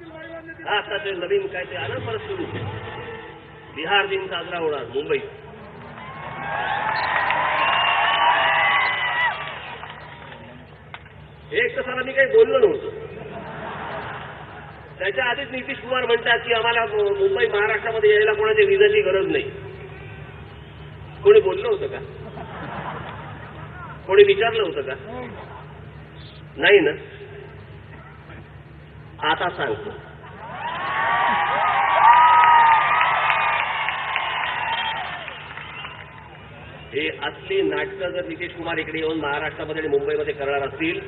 आता ते नवीन काय ते आलं परत सुरू. बिहार दिन साजरा होणार मुंबईत. एक तर मी काही बोललो नव्हतो. त्याच्या आधीच नितीश कुमार म्हणतात की आम्हाला मुंबई महाराष्ट्रामध्ये यायला कोणाच्या विजाची गरज नाही. कोणी बोललं होतं का? कोणी विचारलं होतं का? नाही ना. आता सांगतो. हे असली नाटकं जर नितीश कुमार इकडे येऊन महाराष्ट्रामध्ये आणि मुंबईमध्ये करणार असतील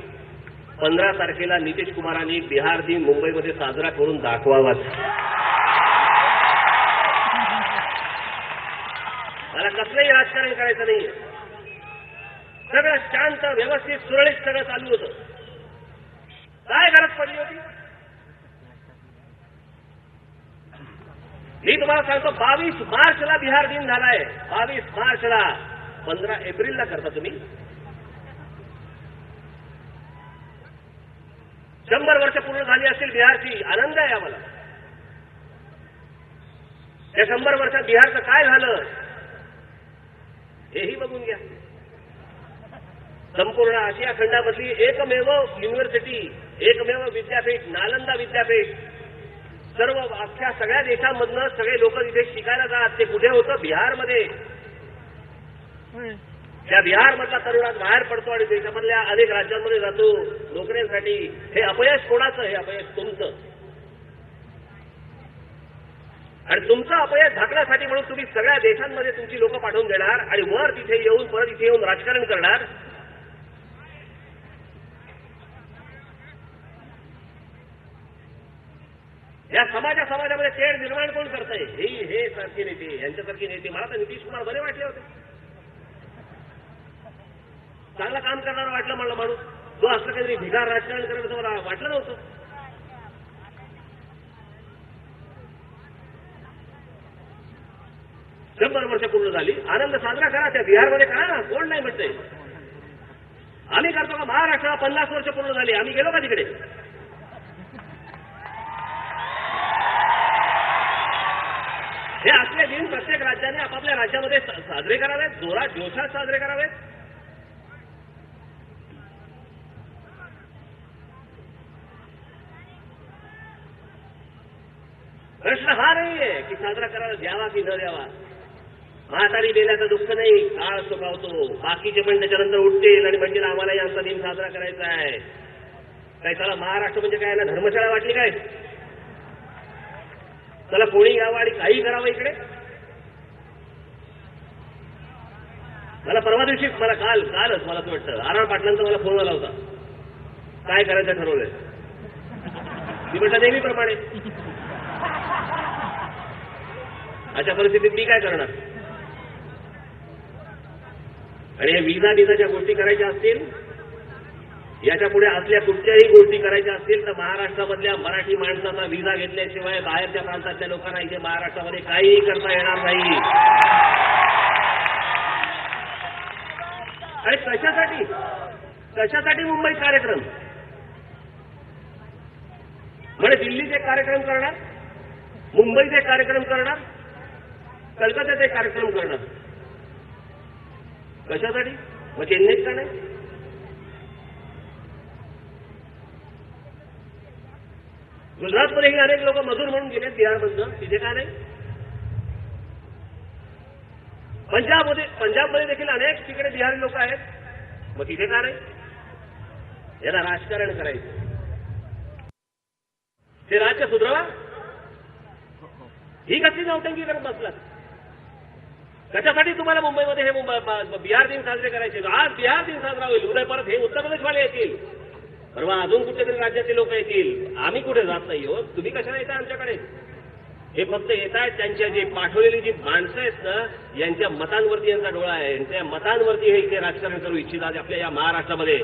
पंधरा तारखेला नितीश कुमारांनी बिहार दिन मुंबईमध्ये साजरा करून दाखवावाच. मला कसलंही राजकारण करायचं नाहीये. सगळं शांत व्यवस्थित सुरळीत सगळं चालू होतं. काय गरज पडली होती? मी तुम्हाला सांगतो बावीस मार्चला बिहार दिन झालाय. बावीस मार्चला. पंधरा एप्रिलला करता तुम्ही. शंभर वर्ष पूर्ण झाली असतील बिहारची. आनंद आहे आम्हाला. या शंभर वर्षात बिहारचं काय झालं हेही बघून घ्या. संपूर्ण आशिया खंडामधली एकमेव युनिव्हर्सिटी एकमेव विद्यापीठ नालंदा विद्यापीठ सर्व अख्ख्या सगळ्या देशांमधनं सगळे लोक तिथे शिकायला जात ते कुठे होतं? बिहारमध्ये. त्या बिहारमधला तरुण आज बाहेर पडतो आणि देशामधल्या अनेक राज्यांमध्ये जातो नोकऱ्यांसाठी. हे अपयश कोणाचं? हे अपयश तुमचं. आणि तुमचं अपयश झाकण्यासाठी म्हणून तुम्ही सगळ्या देशांमध्ये तुमची लोक पाठवून देणार आणि वर तिथे येऊन परत इथे येऊन राजकारण करणार. या समाजा समाजामध्ये तेढ निर्माण कोण करतंय? हे हे सारखे नेते यांच्यासारखे नेते. मला तर नितीश कुमार बरे वाटले होते. चांगलं काम करणारा वाटलं म्हणलं माणूस. जो असलं काहीतरी भिगार राजकारण करेल असं मला वाटलं नव्हतं. शंभर वर्ष पूर्ण झाली. आनंद साजरा करा त्या बिहारमध्ये. करा ना कोण नाही म्हणतंय आम्ही करतो का? महाराष्ट्राला पन्नास वर्ष पूर्ण झाली. आम्ही गेलो का तिकडे? हे असले दिन प्रत्येक राज्याने आपापल्या राज्यामध्ये साजरे करावेत जोरात जोशात साजरे करावेत. प्रश्न हा नाहीये की साजरा करायला द्यावा की न द्यावा. म्हातारी बेल्याचं दुःख नाही काळ सुखावतो. बाकीचे पण त्याच्यानंतर उठतील आणि म्हणजे आम्हालाही आमचा दिन साजरा करायचा आहे. काय त्याला महाराष्ट्र म्हणजे काय ना धर्मशाळा वाटली काय? त्याला कोणी यावं आणि काही करावं इकडे? मला परवा दिवशी मला काल कालच मला असं वाटतं. आराम पाटलांचा मला फोन आला होता. काय करायचं ठरवलंय? मी म्हटलं नेहमीप्रमाणे. अशा परिस्थितीत मी काय करणार? आणि हे विजा बिजाच्या गोष्टी करायच्या असतील याच्यापुढे असल्या कुठच्याही गोष्टी करायच्या असतील तर महाराष्ट्रामधल्या मराठी माणसाचा व्हिसा घेतल्याशिवाय बाहेरच्या प्रांतातल्या लोकांना इथे महाराष्ट्रामध्ये काहीही करता येणार नाही. आणि कशासाठी? कशासाठी मुंबईत कार्यक्रम? म्हणे दिल्लीचे कार्यक्रम करणार? मुंबईचे कार्यक्रम करणार? कलकत्त्याचे कार्यक्रम करणार? कशासाठी? मग चेन्नईत का नाही? गुजरातमध्येही अनेक लोक मजूर म्हणून गेले बिहारमधनं. तिथे का नाही? पंजाबमध्ये पंजाबमध्ये देखील अनेक तिकडे बिहारी लोक आहेत. मग तिथे का नाही? याला राजकारण करायचं. ते राज्य सुधरवा? ही कसली नौटंकी करत बसलात? त्याच्यासाठी तुम्हाला मुंबईमध्ये हे मुंबई बिहार दिन साजरे करायचे? आज बिहार दिन साजरा होईल. उद्या परत हे उत्तर प्रदेशवाले येतील. परवा अजून कुठेतरी राज्याचे लोक येतील. आम्ही कुठे जात नाही हो. तुम्ही कशाला येता आमच्याकडे? हे फक्त येत आहेत त्यांच्या जे पाठवलेली जी माणसं आहेत ना यांच्या मतांवरती यांचा डोळा आहे. यांच्या मतांवरती हे इथे राजकारण करू इच्छितात आपल्या या महाराष्ट्रामध्ये.